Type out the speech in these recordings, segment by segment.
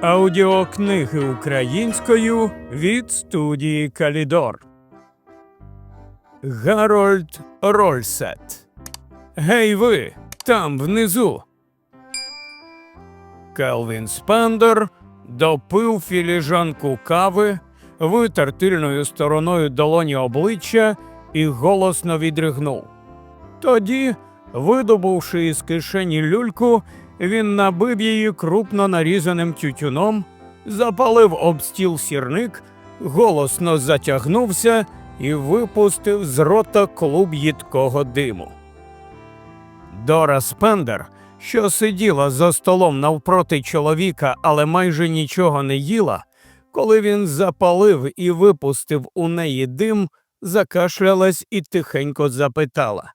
Аудіокниги українською від студії Калідор. Гарольд Рольсет. Гей ви, там внизу. Келвін Спендер допив філіжанку кави, витер тильною стороною долоні обличчя і голосно відригнув. Тоді, видобувши із кишені люльку, він набив її крупно нарізаним тютюном, запалив об стіл сірник, голосно затягнувся і випустив з рота клуб їдкого диму. Дора Спендер, що сиділа за столом навпроти чоловіка, але майже нічого не їла, коли він запалив і випустив у неї дим, закашлялась і тихенько запитала.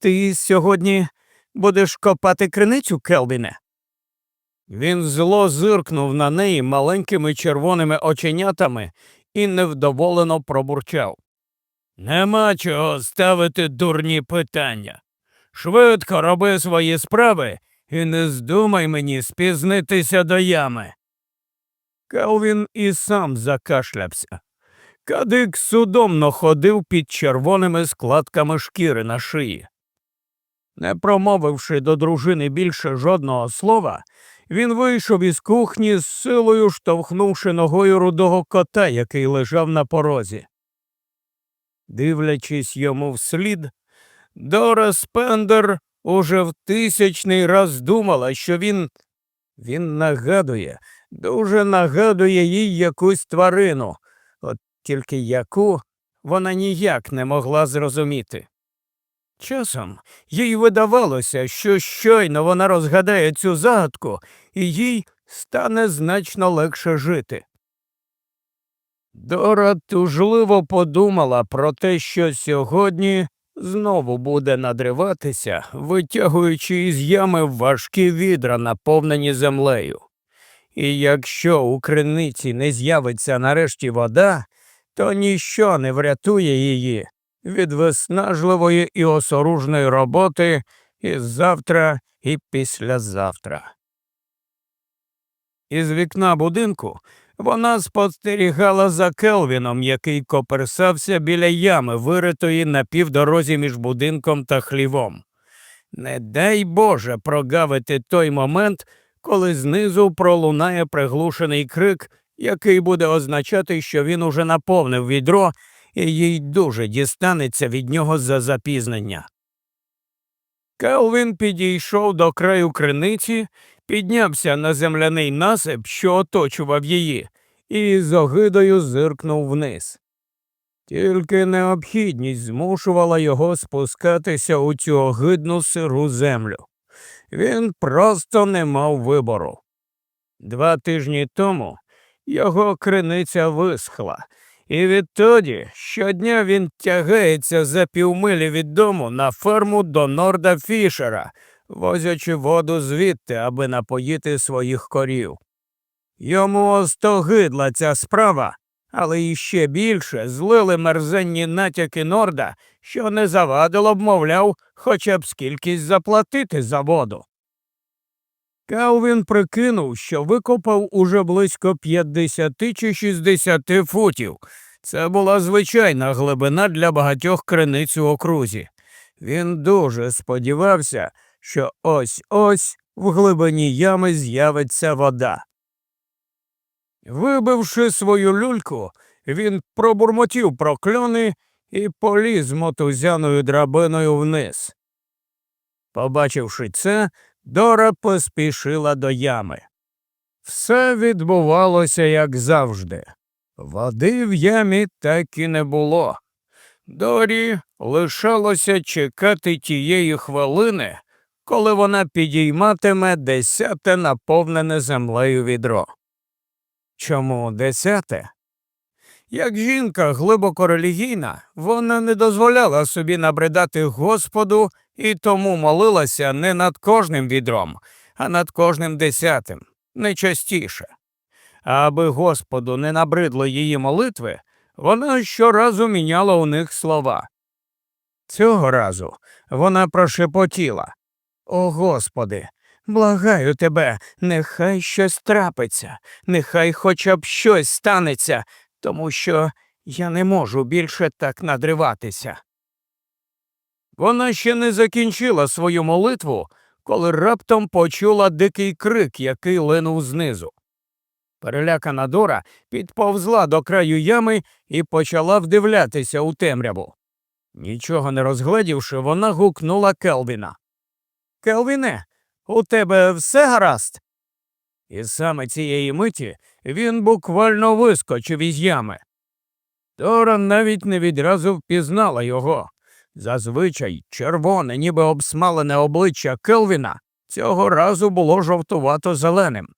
Ти сьогодні будеш копати криницю, Келвіне? Він зло зиркнув на неї маленькими червоними оченятами і невдоволено пробурчав. Нема чого ставити дурні питання. Швидко роби свої справи і не здумай мені спізнитися до ями. Келвін і сам закашлявся. Кадик судомно ходив під червоними складками шкіри на шиї. Не промовивши до дружини більше жодного слова, він вийшов із кухні з силою штовхнувши ногою рудого кота, який лежав на порозі. Дивлячись йому вслід, Дора Спендер уже в тисячний раз думала, що він. він нагадує, дуже нагадує їй якусь тварину, от тільки яку вона ніяк не могла зрозуміти. Часом їй видавалося, що щойно вона розгадає цю загадку, і їй стане значно легше жити. Дора тужливо подумала про те, що сьогодні знову буде надриватися, витягуючи із ями важкі відра, наповнені землею. І якщо у криниці не з'явиться нарешті вода, то ніщо не врятує її від виснажливої і осоружної роботи і завтра, і післязавтра. Із вікна будинку вона спостерігала за Келвіном, який коперсався біля ями, виритої на півдорозі між будинком та хлівом. Не дай Боже прогавити той момент, коли знизу пролунає приглушений крик, який буде означати, що він уже наповнив відро і їй дуже дістанеться від нього за запізнення. Келвін підійшов до краю криниці, піднявся на земляний насип, що оточував її, і з огидою зиркнув вниз. Тільки необхідність змушувала його спускатися у цю огидну сиру землю. Він просто не мав вибору. Два тижні тому його криниця висхла, і відтоді щодня він тягається за півмилі від дому на ферму до Норда Фішера, возячи воду звідти, аби напоїти своїх корів. Йому остогидла ця справа, але іще більше злили мерзенні натяки Норда, що не завадило б, мовляв, хоча б скількись заплатити за воду. Калвін прикинув, що викопав уже близько 50 чи 60 футів. Це була звичайна глибина для багатьох криниць у окрузі. Він дуже сподівався, що ось ось в глибині ями з'явиться вода. Вибивши свою люльку, він пробурмотів прокльони і поліз мотузяною драбиною вниз. Побачивши це, Дора поспішила до ями. Все відбувалося, як завжди. Води в ямі так і не було. Дорі лишалося чекати тієї хвилини, коли вона підійматиме десяте наповнене землею відро. Чому десяте? Як жінка глибоко релігійна, вона не дозволяла собі набридати Господу і тому молилася не над кожним відром, а над кожним десятим, не частіше. А аби Господу не набридло її молитви, вона щоразу міняла у них слова. Цього разу вона прошепотіла О Господи, Благаю тебе, нехай щось трапиться, нехай хоча б щось станеться, тому що я не можу більше так надриватися. Вона ще не закінчила свою молитву, коли раптом почула дикий крик, який линув знизу. Перелякана Дора підповзла до краю ями і почала вдивлятися у темряву. Нічого не розгледівши, вона гукнула Келвіна. Келвіне, у тебе все гаразд? І саме цієї миті він буквально вискочив із ями. Дора навіть не відразу впізнала його. Зазвичай червоне, ніби обсмалене обличчя Келвіна цього разу було жовтувато зеленим.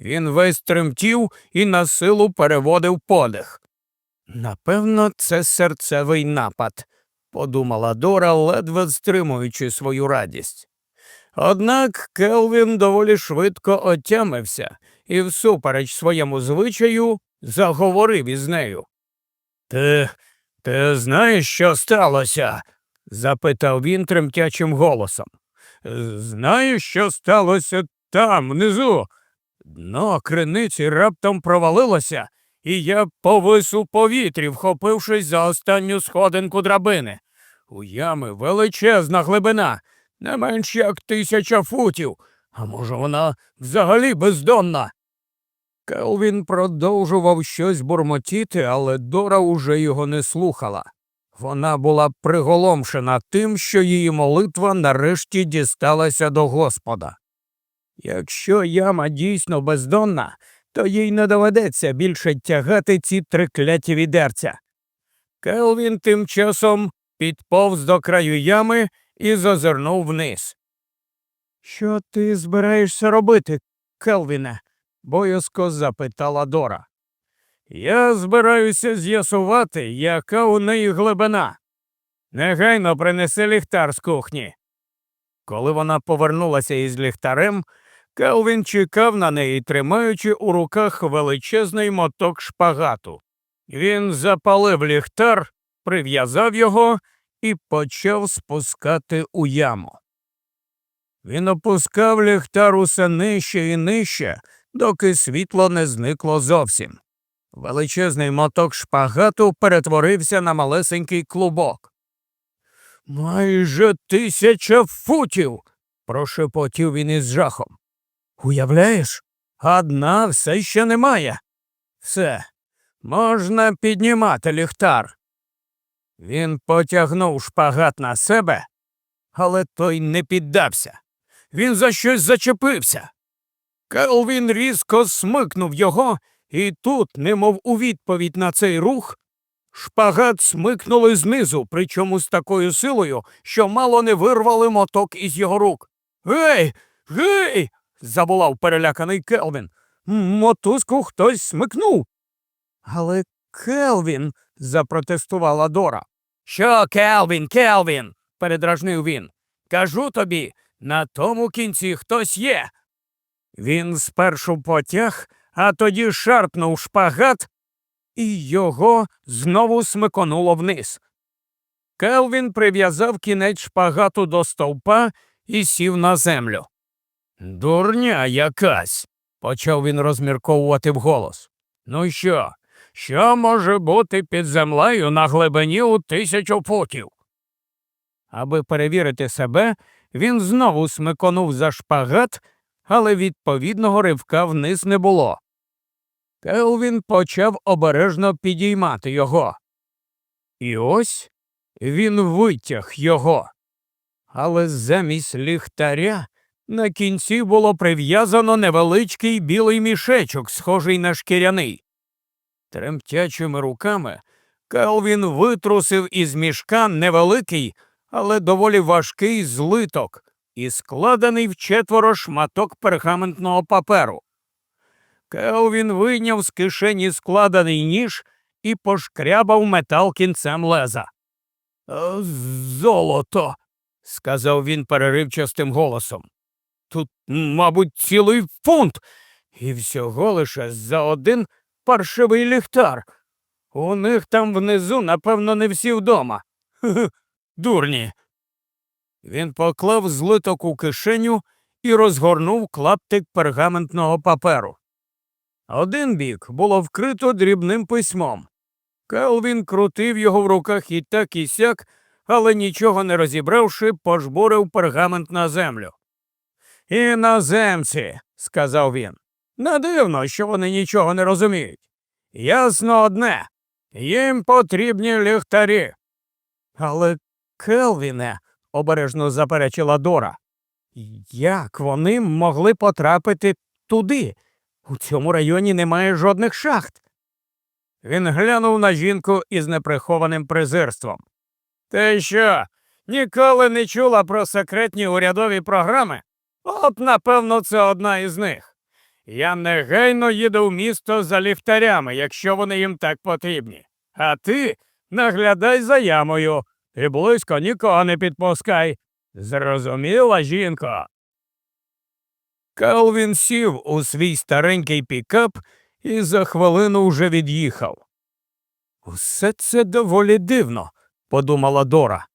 Він весь тремтів і на силу переводив подих. Напевно, це серцевий напад, подумала Дора, ледве стримуючи свою радість. Однак Келвін доволі швидко отямився і, всупереч своєму звичаю, заговорив із нею. Ти, ти знаєш, що сталося? запитав він тремтячим голосом. Знаю, що сталося там, внизу. Дно криниці раптом провалилося, і я повис у повітрі, вхопившись за останню сходинку драбини. У ями величезна глибина, не менш як тисяча футів, а може, вона взагалі бездонна. Келвін продовжував щось бурмотіти, але Дора уже його не слухала. Вона була приголомшена тим, що її молитва нарешті дісталася до Господа. Якщо яма дійсно бездонна, то їй не доведеться більше тягати ці трикляті відерця. Келвін тим часом підповз до краю ями і зазирнув вниз. Що ти збираєшся робити, Келвіне? боязко запитала Дора. Я збираюся з'ясувати, яка у неї глибина. Негайно принеси ліхтар з кухні. Коли вона повернулася із ліхтарем, Келвін чекав на неї, тримаючи у руках величезний моток шпагату. Він запалив ліхтар, прив'язав його і почав спускати у яму. Він опускав ліхтар усе нижче і нижче, доки світло не зникло зовсім. Величезний моток шпагату перетворився на малесенький клубок. Майже тисяча футів. прошепотів він із жахом. Уявляєш, одна все ще немає. Все, можна піднімати ліхтар. Він потягнув шпагат на себе, але той не піддався. Він за щось зачепився. Келвін різко смикнув його, і тут, немов у відповідь на цей рух, шпагат смикнули знизу, причому з такою силою, що мало не вирвали моток із його рук. Гей, гей. забулав переляканий Келвін. Мотузку хтось смикнув. Але Келвін, запротестувала Дора. Що, Келвін, Келвін? передражнив він. Кажу тобі, на тому кінці хтось є. Він спершу потяг, а тоді шарпнув шпагат, і його знову смиконуло вниз. Келвін прив'язав кінець шпагату до стовпа і сів на землю. Дурня якась, почав він розмірковувати вголос. Ну що, що може бути під землею на глибині у тисячу футів? Аби перевірити себе, він знову смиконув за шпагат, але відповідного ривка вниз не було. Келвін почав обережно підіймати його. І ось він витяг його. Але замість ліхтаря на кінці було прив'язано невеличкий білий мішечок, схожий на шкіряний. Тремтячими руками Келвін витрусив із мішка невеликий, але доволі важкий злиток і складений в четверо шматок пергаментного паперу. Келвін вийняв з кишені складений ніж і пошкрябав метал кінцем леза. «Е, Золото, сказав він переривчастим голосом. Тут, мабуть, цілий фунт, і всього лише за один паршивий ліхтар. У них там внизу, напевно, не всі вдома. Дурні. Він поклав злиток у кишеню і розгорнув клаптик пергаментного паперу. Один бік було вкрито дрібним письмом. Келвін крутив його в руках і так і сяк, але нічого не розібравши, пожбурив пергамент на землю. Іноземці, сказав він. Не дивно, що вони нічого не розуміють. Ясно одне. Їм потрібні ліхтарі. Але, Келвіне, обережно заперечила Дора. Як вони могли потрапити туди? У цьому районі немає жодних шахт. Він глянув на жінку із неприхованим презирством. Ти що, ніколи не чула про секретні урядові програми? От, напевно, це одна із них. Я негайно їду в місто за ліфтарями, якщо вони їм так потрібні. А ти наглядай за ямою і близько нікого не підпускай. Зрозуміла, жінко. Келвін сів у свій старенький пікап і за хвилину вже від'їхав. Усе це доволі дивно, подумала Дора.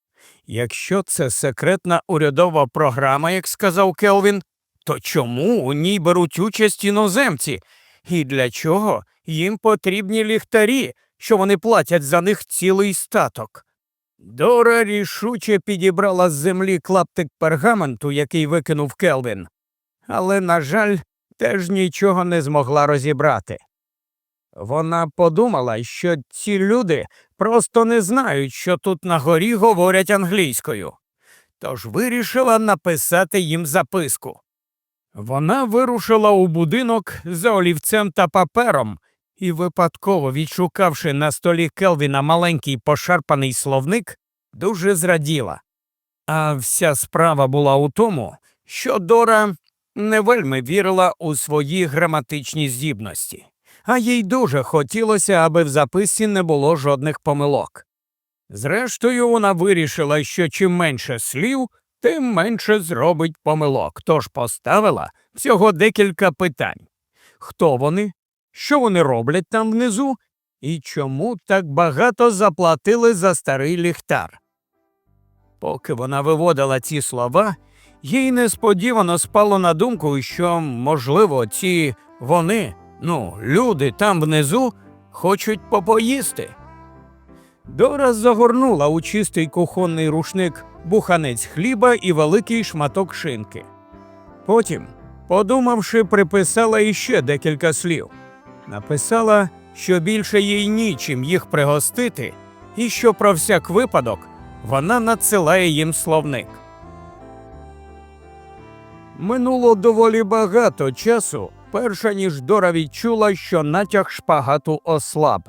Якщо це секретна урядова програма, як сказав Келвін, то чому у ній беруть участь іноземці? І для чого їм потрібні ліхтарі, що вони платять за них цілий статок? Дора рішуче підібрала з землі клаптик пергаменту, який викинув Келвін, але, на жаль, теж нічого не змогла розібрати. Вона подумала, що ці люди просто не знають, що тут на горі говорять англійською, тож вирішила написати їм записку. Вона вирушила у будинок за олівцем та папером і, випадково відшукавши на столі Келвіна маленький пошарпаний словник, дуже зраділа. А вся справа була у тому, що Дора не вельми вірила у свої граматичні здібності, а їй дуже хотілося, аби в записці не було жодних помилок. Зрештою, вона вирішила, що чим менше слів, тим менше зробить помилок, тож поставила всього декілька питань хто вони, що вони роблять там внизу, і чому так багато заплатили за старий ліхтар. Поки вона виводила ці слова, їй несподівано спало на думку, що, можливо, ці вони, ну, люди там внизу, хочуть попоїсти. Дора загорнула у чистий кухонний рушник буханець хліба і великий шматок шинки. Потім, подумавши, приписала іще декілька слів. Написала, що більше їй нічим їх пригостити, і що про всяк випадок вона надсилає їм словник. Минуло доволі багато часу, перша ніж Дора відчула, що натяг шпагату ослаб.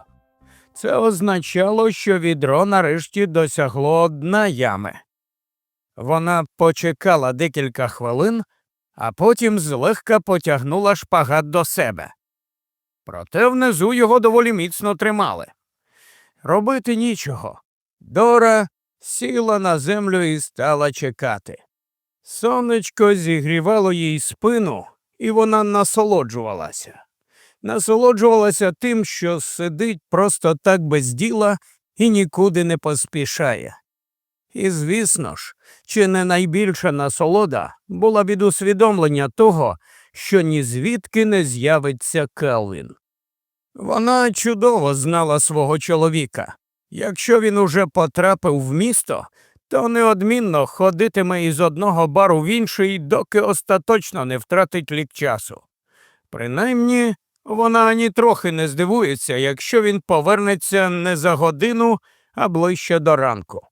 Це означало, що відро нарешті досягло дна ями. Вона почекала декілька хвилин, а потім злегка потягнула шпагат до себе. Проте внизу його доволі міцно тримали. Робити нічого. Дора сіла на землю і стала чекати. Сонечко зігрівало їй спину, і вона насолоджувалася. Насолоджувалася тим, що сидить просто так без діла і нікуди не поспішає. І, звісно ж, чи не найбільша насолода була від усвідомлення того, що ні звідки не з'явиться Келвін. Вона чудово знала свого чоловіка. Якщо він уже потрапив в місто, то неодмінно ходитиме із одного бару в інший, доки остаточно не втратить лік часу. Принаймні, вона ані трохи не здивується, якщо він повернеться не за годину, а ближче до ранку.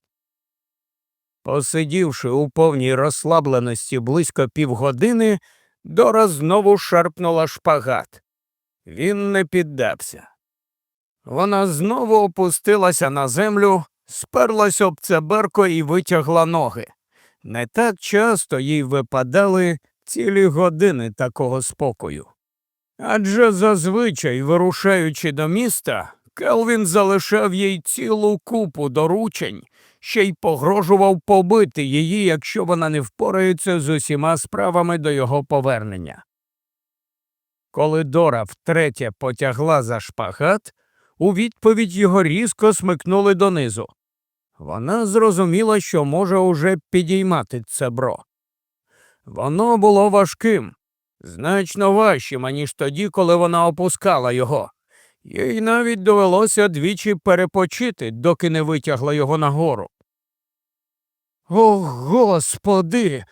Посидівши у повній розслабленості близько півгодини, Дора знову шарпнула шпагат. Він не піддався. Вона знову опустилася на землю, сперлась об цеберко і витягла ноги. Не так часто їй випадали цілі години такого спокою. Адже зазвичай, вирушаючи до міста, Келвін залишав їй цілу купу доручень, ще й погрожував побити її, якщо вона не впорається з усіма справами до його повернення. Коли Дора втретє потягла за шпагат, у відповідь його різко смикнули донизу. Вона зрозуміла, що може уже підіймати цебро. Воно було важким, значно важчим, аніж тоді, коли вона опускала його. Їй навіть довелося двічі перепочити, доки не витягла його нагору. О, господи.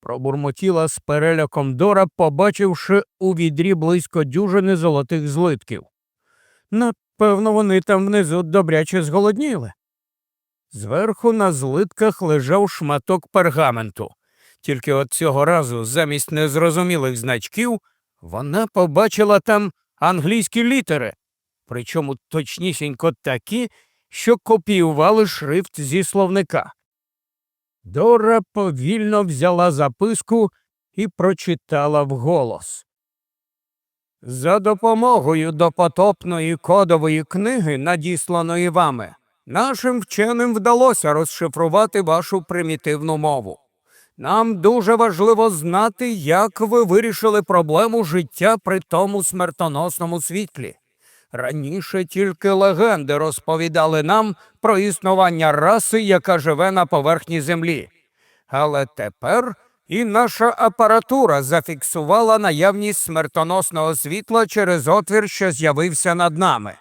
пробурмотіла з переляком Дора, побачивши у відрі близько дюжини золотих злитків. Напевно, вони там внизу добряче зголодніли. Зверху на злитках лежав шматок пергаменту. Тільки от цього разу, замість незрозумілих значків, вона побачила там англійські літери, причому точнісінько такі, що копіювали шрифт зі словника. Дора повільно взяла записку і прочитала вголос. За допомогою допотопної кодової книги, надісланої вами, нашим вченим вдалося розшифрувати вашу примітивну мову. Нам дуже важливо знати, як ви вирішили проблему життя при тому смертоносному світлі. Раніше тільки легенди розповідали нам про існування раси, яка живе на поверхні землі. Але тепер і наша апаратура зафіксувала наявність смертоносного світла через отвір, що з'явився над нами.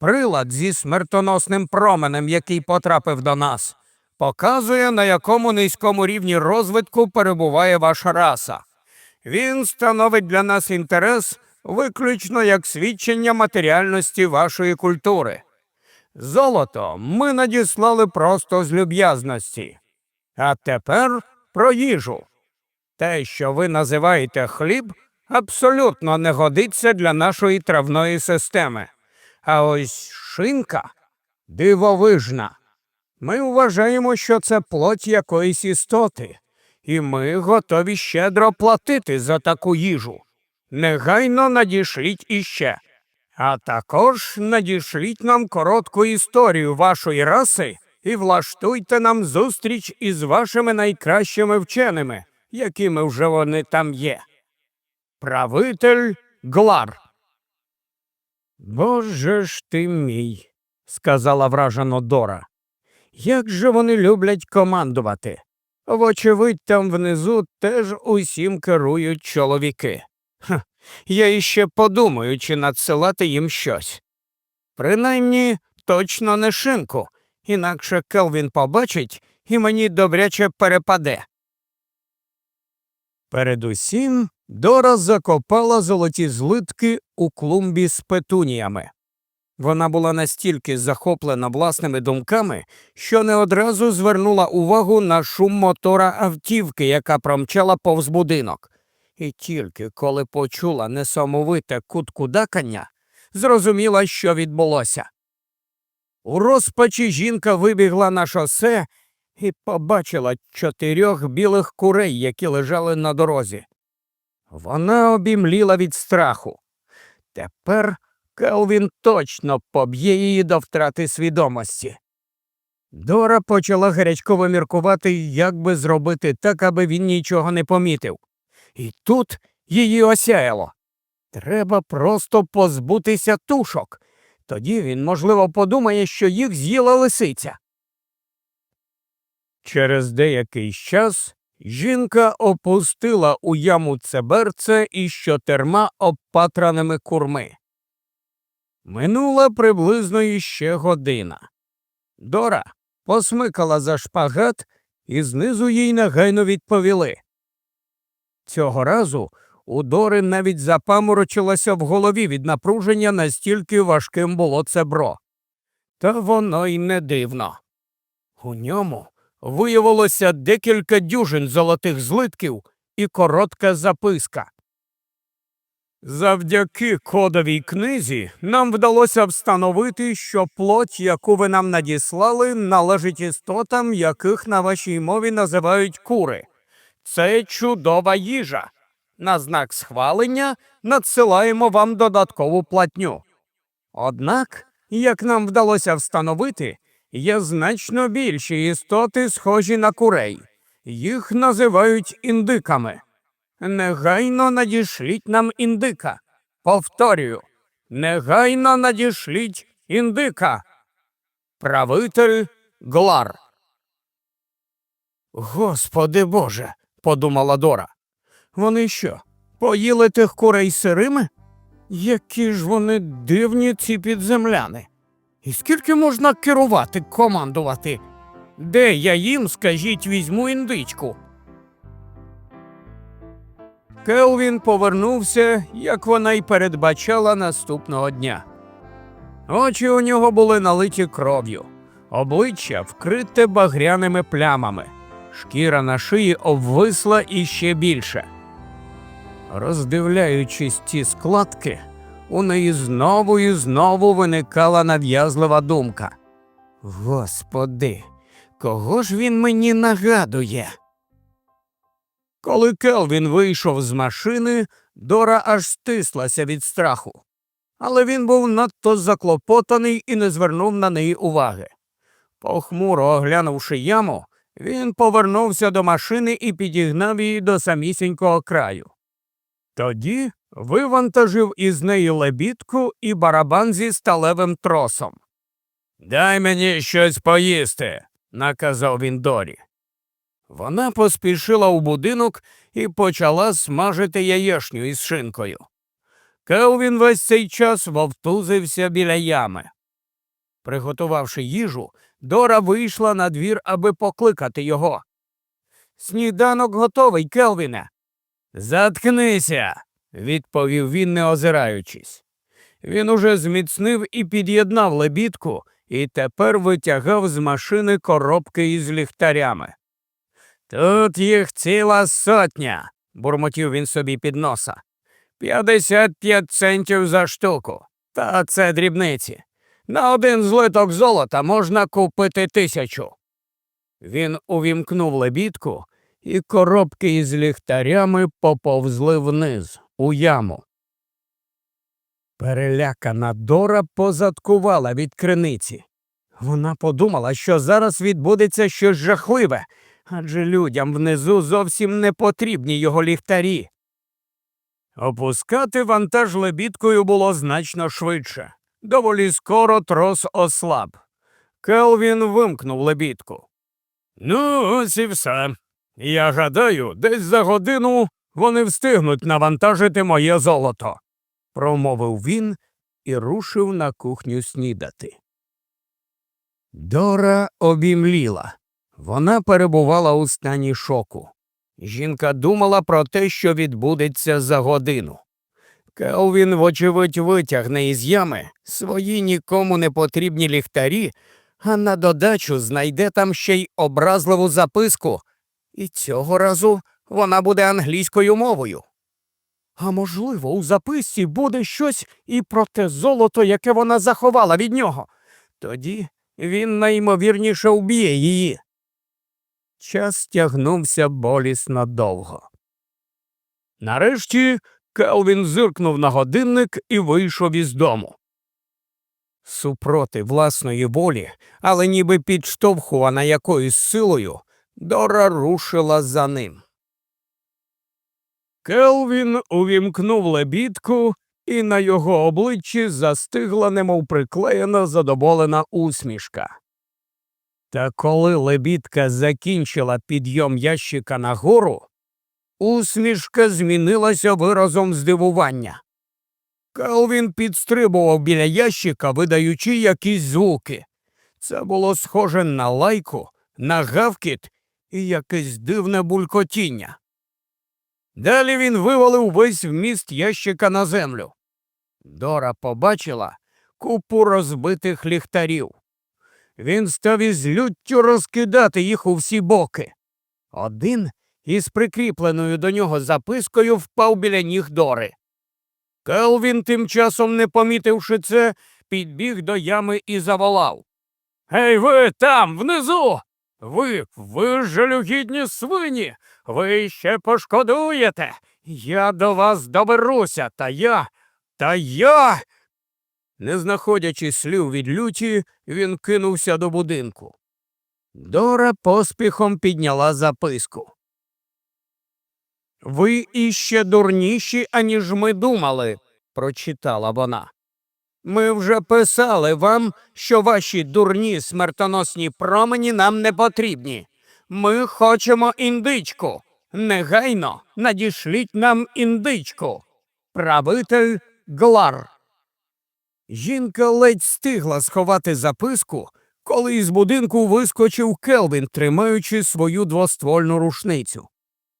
Прилад зі смертоносним променем, який потрапив до нас, показує, на якому низькому рівні розвитку перебуває ваша раса. Він становить для нас інтерес виключно як свідчення матеріальності вашої культури. Золото ми надіслали просто з люб'язності. А тепер про їжу. Те, що ви називаєте хліб, абсолютно не годиться для нашої травної системи. А ось шинка дивовижна. Ми вважаємо, що це плоть якоїсь істоти, і ми готові щедро платити за таку їжу. Негайно надішліть іще. А також надішліть нам коротку історію вашої раси і влаштуйте нам зустріч із вашими найкращими вченими, якими вже вони там є. Правитель Глар. Боже ж ти мій, сказала вражено Дора. Як же вони люблять командувати? Вочевидь, там внизу теж усім керують чоловіки. Ха, я іще подумаю, чи надсилати їм щось. Принаймні, точно не шинку, інакше Келвін побачить і мені добряче перепаде. Передусім Дора закопала золоті злитки у клумбі з петуніями. Вона була настільки захоплена власними думками, що не одразу звернула увагу на шум мотора автівки, яка промчала повз будинок. І тільки коли почула несамовите куткудакання, зрозуміла, що відбулося. У розпачі жінка вибігла на шосе і побачила чотирьох білих курей, які лежали на дорозі. Вона обімліла від страху. Тепер Келвін точно поб'є її до втрати свідомості. Дора почала гарячково міркувати, як би зробити так, аби він нічого не помітив. І тут її осяяло. Треба просто позбутися тушок. Тоді він, можливо, подумає, що їх з'їла лисиця. Через деякий час жінка опустила у яму цеберце із чотирма обпатраними курми. Минула приблизно іще година. Дора посмикала за шпагат, і знизу їй негайно відповіли. Цього разу у Дори навіть запаморочилося в голові від напруження, настільки важким було це бро. Та воно й не дивно. У ньому виявилося декілька дюжин золотих злитків і коротка записка. Завдяки кодовій книзі нам вдалося встановити, що плоть, яку ви нам надіслали, належить істотам, яких на вашій мові називають кури. Це чудова їжа. На знак схвалення надсилаємо вам додаткову платню. Однак, як нам вдалося встановити, є значно більші істоти, схожі на курей. Їх називають індиками. Негайно надішліть нам індика. Повторюю, негайно надішліть індика. Правитель Глар. Господи Боже, подумала Дора. Вони що, поїли тих курей сирими? Які ж вони дивні ці підземляни. І скільки можна керувати, командувати? Де я їм, скажіть, візьму індичку. Келвін повернувся, як вона й передбачала наступного дня. Очі у нього були налиті кров'ю, обличчя вкрите багряними плямами, шкіра на шиї обвисла іще більше. Роздивляючись ці складки, у неї знову і знову виникала нав'язлива думка. Господи, кого ж він мені нагадує? Коли Келвін вийшов з машини, Дора аж стислася від страху. Але він був надто заклопотаний і не звернув на неї уваги. Похмуро оглянувши яму, він повернувся до машини і підігнав її до самісінького краю. Тоді вивантажив із неї лебідку і барабан зі сталевим тросом. Дай мені щось поїсти, наказав він Дорі. Вона поспішила у будинок і почала смажити яєшню із шинкою. Келвін весь цей час вовтузився біля ями. Приготувавши їжу, Дора вийшла на двір, аби покликати його. Сніданок готовий, Келвіне. Заткнися, відповів він, не озираючись. Він уже зміцнив і під'єднав лебідку і тепер витягав з машини коробки із ліхтарями. Тут їх ціла сотня, бурмотів він собі під носа. П'ятдесят п'ять центів за штуку. Та це дрібниці. На один злиток золота можна купити тисячу. Він увімкнув лебідку, і коробки із ліхтарями поповзли вниз, у яму. Перелякана Дора позадкувала від криниці. Вона подумала, що зараз відбудеться щось жахливе, адже людям внизу зовсім не потрібні його ліхтарі. Опускати вантаж лебідкою було значно швидше. Доволі скоро трос ослаб. Келвін вимкнув лебідку. Ну, ось і все. Я гадаю, десь за годину вони встигнуть навантажити моє золото, промовив він і рушив на кухню снідати. Дора обімліла. Вона перебувала у стані шоку. Жінка думала про те, що відбудеться за годину. Келвін, вочевидь, витягне із ями свої нікому не потрібні ліхтарі, а на додачу знайде там ще й образливу записку, і цього разу вона буде англійською мовою. А можливо, у записці буде щось і про те золото, яке вона заховала від нього. Тоді він найімовірніше вб'є її. Час тягнувся болісно довго. Нарешті Келвін зиркнув на годинник і вийшов із дому. Супроти власної волі, але ніби підштовхувана якоюсь силою, Дора рушила за ним. Келвін увімкнув лебідку, і на його обличчі застигла немов приклеєна задоволена усмішка. Та коли лебідка закінчила підйом ящика нагору, усмішка змінилася виразом здивування. Келвін підстрибував біля ящика, видаючи якісь звуки. Це було схоже на лайку, на гавкіт і якесь дивне булькотіння. Далі він вивалив весь вміст ящика на землю. Дора побачила купу розбитих ліхтарів. Він став із люттю розкидати їх у всі боки. Один із прикріпленою до нього запискою впав біля ніг Дори. Келвін, тим часом, не помітивши це, підбіг до ями і заволав. Гей, ви там, внизу. Ви, ви жалюгідні свині. Ви ще пошкодуєте. Я до вас доберуся, та я, та я. Не знаходячи слів від люті, він кинувся до будинку. Дора поспіхом підняла записку. Ви іще дурніші, аніж ми думали, прочитала вона. Ми вже писали вам, що ваші дурні смертоносні промені нам не потрібні. Ми хочемо індичку. негайно надішліть нам індичку. Правитель Глар. Жінка ледь стигла сховати записку, коли із будинку вискочив Келвін, тримаючи свою двоствольну рушницю.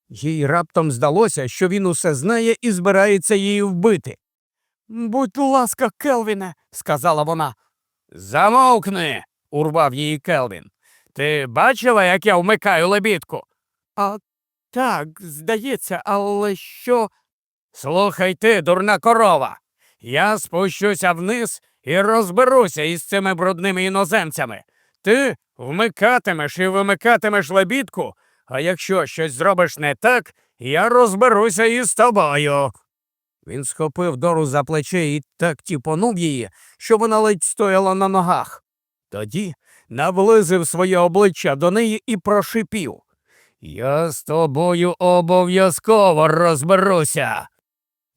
Їй раптом здалося, що він усе знає і збирається її вбити. Будь ласка, Келвіне, сказала вона. Замовкни, урвав її Келвін. Ти бачила, як я вмикаю лебідку? А так, здається, але що. Слухай ти, дурна корова. Я спущуся вниз і розберуся із цими брудними іноземцями. Ти вмикатимеш і вимикатимеш лебідку, а якщо щось зробиш не так, я розберуся із тобою. Він схопив Дору за плече і так тіпонув її, що вона ледь стояла на ногах. Тоді наблизив своє обличчя до неї і прошипів. Я з тобою обов'язково розберуся.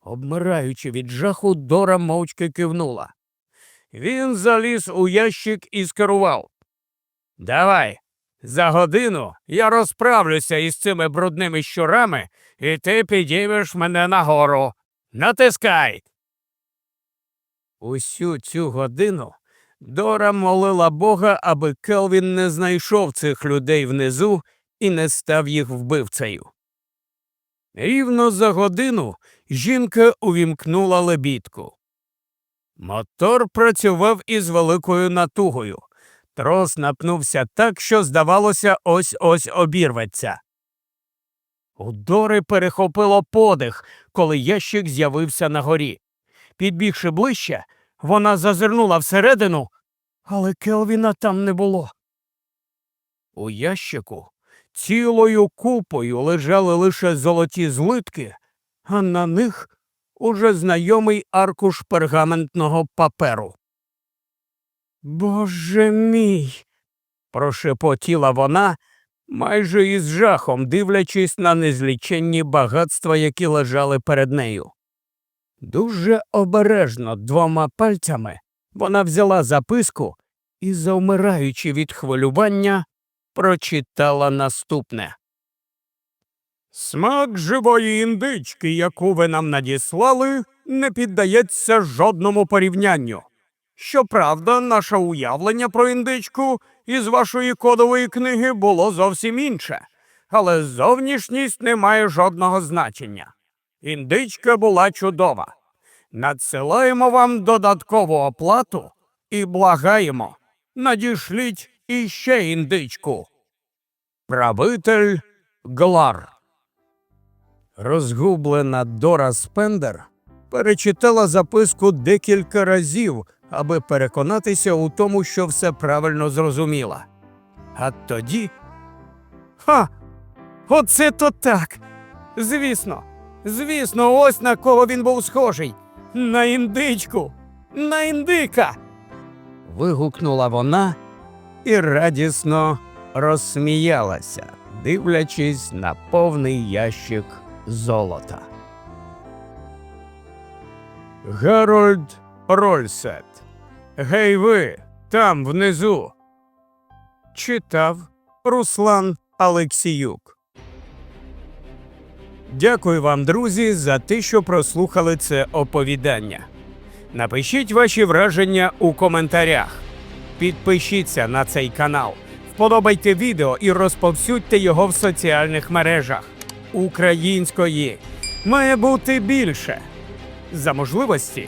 Обмираючи від жаху, Дора мовчки кивнула. Він заліз у ящик і скерував. Давай, за годину я розправлюся із цими брудними щурами, і ти підіймеш мене нагору. Натискай. Усю цю годину Дора молила Бога, аби Келвін не знайшов цих людей внизу і не став їх вбивцею. Рівно за годину жінка увімкнула лебідку. Мотор працював із великою натугою. Трос напнувся так, що, здавалося, ось ось обірветься. У Дори перехопило подих, коли ящик з'явився на горі. Підбігши ближче, вона зазирнула всередину, але Келвіна там не було. У ящику цілою купою лежали лише золоті злитки, а на них уже знайомий аркуш пергаментного паперу. Боже мій. прошепотіла вона, майже із жахом дивлячись на незліченні багатства, які лежали перед нею. Дуже обережно двома пальцями вона взяла записку і, завмираючи від хвилювання, прочитала наступне. Смак живої індички, яку ви нам надіслали, не піддається жодному порівнянню. Щоправда, наше уявлення про індичку із вашої кодової книги було зовсім інше, але зовнішність не має жодного значення. Індичка була чудова. Надсилаємо вам додаткову оплату і благаємо, надішліть іще індичку. Правитель Глар. Розгублена Дора Спендер перечитала записку декілька разів, аби переконатися у тому, що все правильно зрозуміла. А тоді. Ха! Оце то так. Звісно, звісно, ось на кого він був схожий. На індичку, на індика. вигукнула вона і радісно розсміялася, дивлячись на повний ящик золота. Герольд Рольсет. Гей ви, там внизу. Читав Руслан Алексіюк. Дякую вам, друзі, за те, що прослухали це оповідання. Напишіть ваші враження у коментарях. Підпишіться на цей канал, вподобайте відео і розповсюдьте його в соціальних мережах. Української має бути більше. За можливості